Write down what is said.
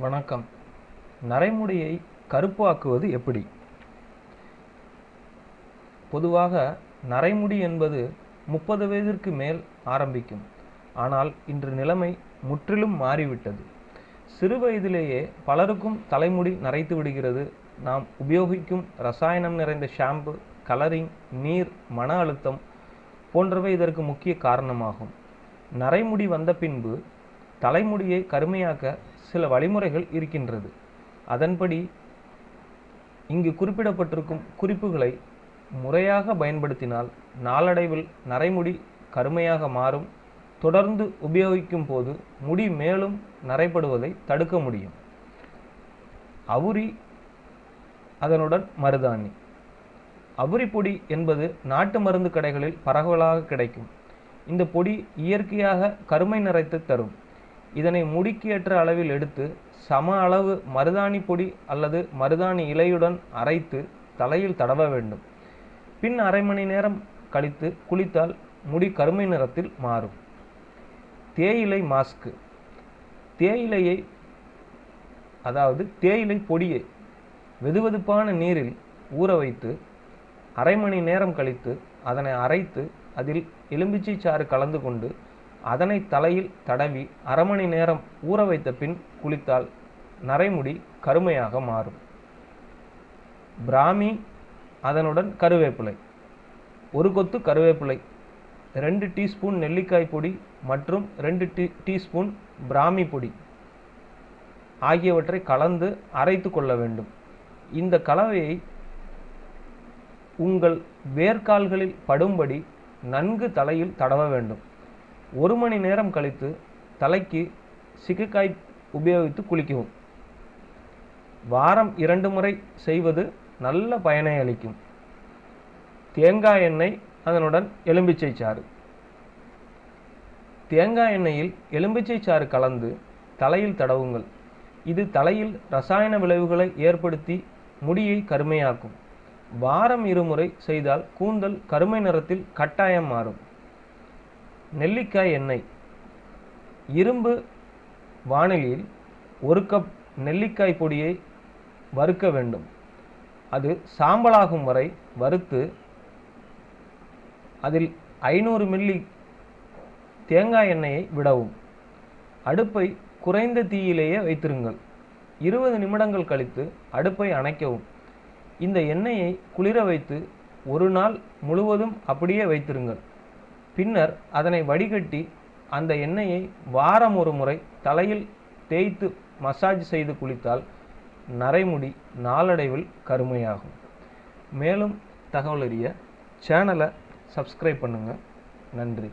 வணக்கம். நரைமுடியை கருப்பாக்குவது எப்படி? பொதுவாக நரைமுடி என்பது முப்பது வயதிற்கு மேல் ஆரம்பிக்கும். ஆனால் இன்று நிலைமை முற்றிலும் மாறிவிட்டது. சிறு வயதிலேயே பலருக்கும் தலைமுடி நரைத்து விடுகிறது. நாம் உபயோகிக்கும் ரசாயனம் நிறைந்த ஷாம்பு கலரிங் நீர் மன அழுத்தம் போன்றவை இதற்கு முக்கிய காரணமாகும். நரைமுடி வந்த பின்பு தலைமுடியை கருமையாக்க சில வழிமுறைகள் இருக்கின்றது. அதன்படி இங்கு குறிப்பிடப்பட்டிருக்கும் குறிப்புகளை முறையாக பயன்படுத்தினால் நாளடைவில் நரைமுடி கருமையாக மாறும். தொடர்ந்து உபயோகிக்கும் போது முடி மேலும் நரைப்படுவதை தடுக்க முடியும். அவுரி அதனுடன் மருதாணி. அவுரி பொடி என்பது நாட்டு மருந்து கடைகளில் பரவலாக கிடைக்கும். இந்த பொடி இயற்கையாக கருமை நிறைத்து தரும். இதனை முடிக்கு ஏற்ற அளவில் எடுத்து சம அளவு மருதாணி பொடி அல்லது மருதாணி இலையுடன் அரைத்து தலையில் தடவ வேண்டும். பின் அரை மணி நேரம் கழித்து குளித்தால் முடி கருமை நிறத்தில் மாறும். தேயிலை மாஸ்க்கு தேயிலையை அதாவது தேயிலை பொடியை வெதுவெதுப்பான நீரில் ஊற வைத்து அரை மணி நேரம் கழித்து அதனை அரைத்து அதில் எலும்பிச்சை சாறு கலந்து கொண்டு அதனை தலையில் தடவி அரை மணி நேரம் ஊற வைத்த பின் குளித்தால் நரைமுடி கருமையாக மாறும். பிராமி அதனுடன் கருவேப்பிலை. ஒரு கொத்து கருவேப்பிலை ரெண்டு டீஸ்பூன் நெல்லிக்காய் பொடி மற்றும் ரெண்டு டீ டீஸ்பூன் பிராமி பொடி ஆகியவற்றை கலந்து அரைத்து கொள்ள வேண்டும். இந்த கலவையை உங்கள் வேர்க்கால்களில் படும்படி நன்கு தலையில் தடவ வேண்டும். ஒரு மணி நேரம் கழித்து தலைக்கு சிகைக்காய் உபயோகித்து குளிக்கவும். வாரம் இரண்டு முறை செய்வது நல்ல பயனை அளிக்கும். தேங்காய் எண்ணெய் அதனுடன் எலும்பிச்சை சாறு. தேங்காய் எண்ணெயில் எலும்பிச்சை சாறு கலந்து தலையில் தடவுங்கள். இது தலையில் ரசாயன விளைவுகளை ஏற்படுத்தி முடியை கருமையாக்கும். வாரம் இருமுறை செய்தால் கூந்தல் கருமை நிறத்தில் கட்டாயம் மாறும். நெல்லிக்காய் எண்ணெய். இரும்பு வானிலியில் ஒரு கப் நெல்லிக்காய் பொடியை வறுக்க வேண்டும். அது சாம்பலாகும் வரை வறுத்து அதில் ஐநூறு மில்லி தேங்காய் எண்ணெயை விடவும். அடுப்பை குறைந்த தீயிலேயே வைத்திருங்கள். இருபது நிமிடங்கள் கழித்து அடுப்பை அணைக்கவும். இந்த எண்ணெயை குளிர வைத்து ஒரு நாள் முழுவதும் அப்படியே வைத்திருங்கள். பின்னர் அதனை வடிகட்டி அந்த எண்ணெயை வாரம் ஒரு முறை தலையில் தேய்த்து மசாஜ் செய்து குளித்தால் நரைமுடி நாளடைவில் கருமையாகும். மேலும் தகவல் அறிய சேனலை சப்ஸ்கிரைப் பண்ணுங்கள் நன்றி.